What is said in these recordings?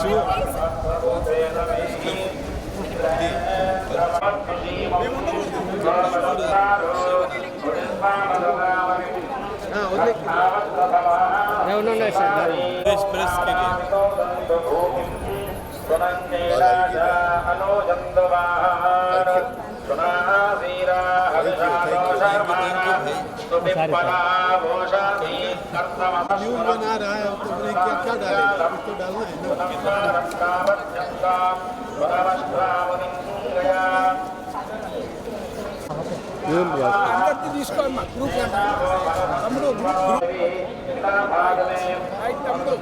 всего उन्होंने देश प्रेस के लिए न्यू बना रहा है तो मैंने क्या क्या डालेगा कुछ तो डालना है ना అందరికీ తీసుకోమ్మా గ్రూప్ తమ్ముడు గ్రూప్ రైట్ తమ్ముడు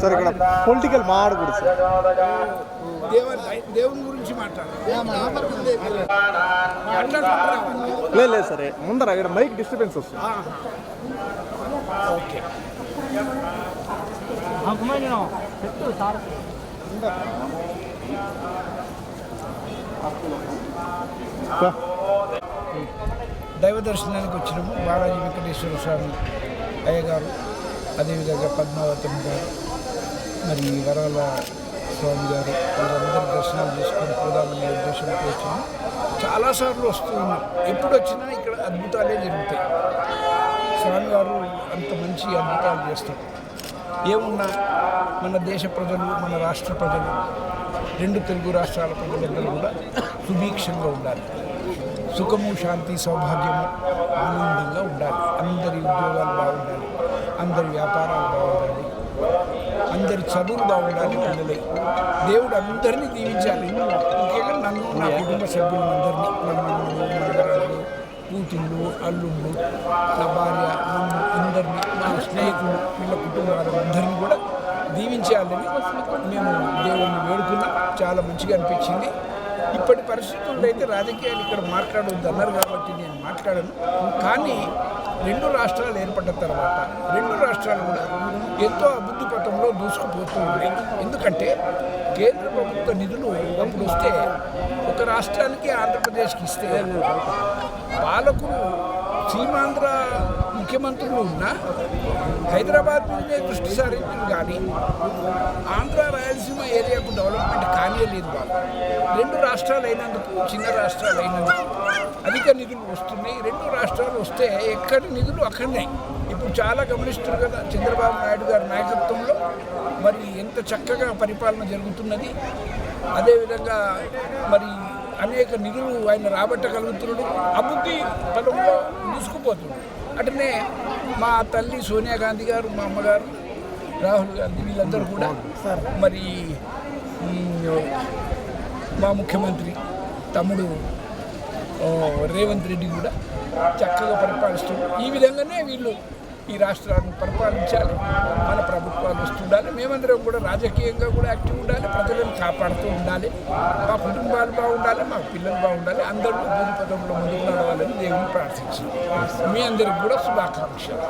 సార్ ఇక్కడ పొలిటికల్ మాడకూడదు సార్ దేవ దేవుని గురించి మాట్లాడాలి మాట్లాడుకుంటున్నావా? లేదు లేదు సరే ముందర ఇక్కడ మైక్ డిస్టర్బెన్స్ వస్తుంది ఆ. ఓకే దైవ దర్శనానికి వచ్చినాము. బాలాజీ వెంకటేశ్వర స్వామి అయ్యగారు అదేవిధంగా పద్మావతం గారు మరి వరాల స్వామి గారు వాళ్ళందరూ దర్శనాలు చేసుకొని పోదామనే ఉద్దేశంతో వచ్చినాము చాలాసార్లు వస్తూ ఉన్నాం. ఎప్పుడు వచ్చినా ఇక్కడ అద్భుతాలే జరుగుతాయి. స్వామివారు అంత మంచి అద్భుతాలు చేస్తారు. ఏమున్నా మన దేశ ప్రజలు మన రాష్ట్ర ప్రజలు రెండు తెలుగు రాష్ట్రాల ప్రజలందరూ కూడా సుభీక్షంగా ఉండాలి. సుఖము శాంతి సౌభాగ్యము ఆనందంగా ఉండాలి అందరి ఉద్యోగాలు బాగుండాలి అందరి వ్యాపారాలు బాగుండాలి. అందరి చదువులు బాగుండాలి పిల్లలే దేవుడు అందరినీ దీవించాలి. ముఖ్యంగా నన్ను నా కుటుంబ సభ్యులు అందరినీ మనవలు, కూతుళ్ళు అల్లుళ్ళు నా భార్య నన్ను అందరినీ నా స్నేహితులు వీళ్ళ కుటుంబాలు అందరినీ కూడా దీవించాలని మేము దేవుణ్ణి వేడుకున్నాం. చాలా మంచిగా అనిపించింది. ఇప్పటి పరిస్థితుల్లో అయితే రాజకీయాలు ఇక్కడ మాట్లాడవద్దు అన్నారు కాబట్టి నేను మాట్లాడను. కానీ రెండు రాష్ట్రాలు ఏర్పడ్డ తర్వాత రెండు రాష్ట్రాలు కూడా ఎంతో అభివృద్ధి పథంలో దూసుకుపోతున్నాయి. ఎందుకంటే కేంద్ర ప్రభుత్వ నిధులు అప్పుడు వస్తే ఒక రాష్ట్రానికి ఆంధ్రప్రదేశ్కి ఇస్తే పాలకులు సీమాంధ్ర ముఖ్యమంత్రులు ఉన్నా హైదరాబాద్ మీదే దృష్టి సారించింది కానీ ఆంధ్ర రాయలసీమ ఏరియాకు డెవలప్మెంట్ కానియలేదు వాళ్ళు రెండు రాష్ట్రాలు అయినందుకు చిన్న రాష్ట్రాలు అయినందుకు అధిక నిధులు వస్తున్నాయి. రెండు రాష్ట్రాలు వస్తే ఎక్కడి నిధులు అక్కడనే. ఇప్పుడు చాలా గమనిస్తున్నారు కదా చంద్రబాబు నాయుడు గారి నాయకత్వంలో. మరి ఎంత చక్కగా పరిపాలన జరుగుతున్నది. అదేవిధంగా మరి అనేక నిధులు ఆయన రాబట్టగలుగుతున్నాడు. అభివృద్ధి పదంలో దూసుకుపోతున్నాడు అటనే మా తల్లి సోనియా గాంధీ గారు మా అమ్మగారు రాహుల్ గాంధీ వీళ్ళందరూ కూడా మరి మా ముఖ్యమంత్రి తమ్ముడు రేవంత్ రెడ్డి కూడా చక్కగా పరిపాలిస్తున్నారు. ఈ విధంగానే వీళ్ళు ఈ రాష్ట్రాన్ని పరిపాలించాలి. మన ప్రభుత్వాలు వస్తుండాలి. మేమందరం కూడా రాజకీయంగా కూడా యాక్టివ్ ఉండాలి. ప్రజలను కాపాడుతూ ఉండాలి. మా కుటుంబాలు బాగుండాలి. మా పిల్లలు బాగుండాలి. అందరూ భూమి పదంలో ముందుకు నడవాలని దేవుని ప్రార్థించాలి మీ అందరికి కూడా శుభాకాంక్షలు.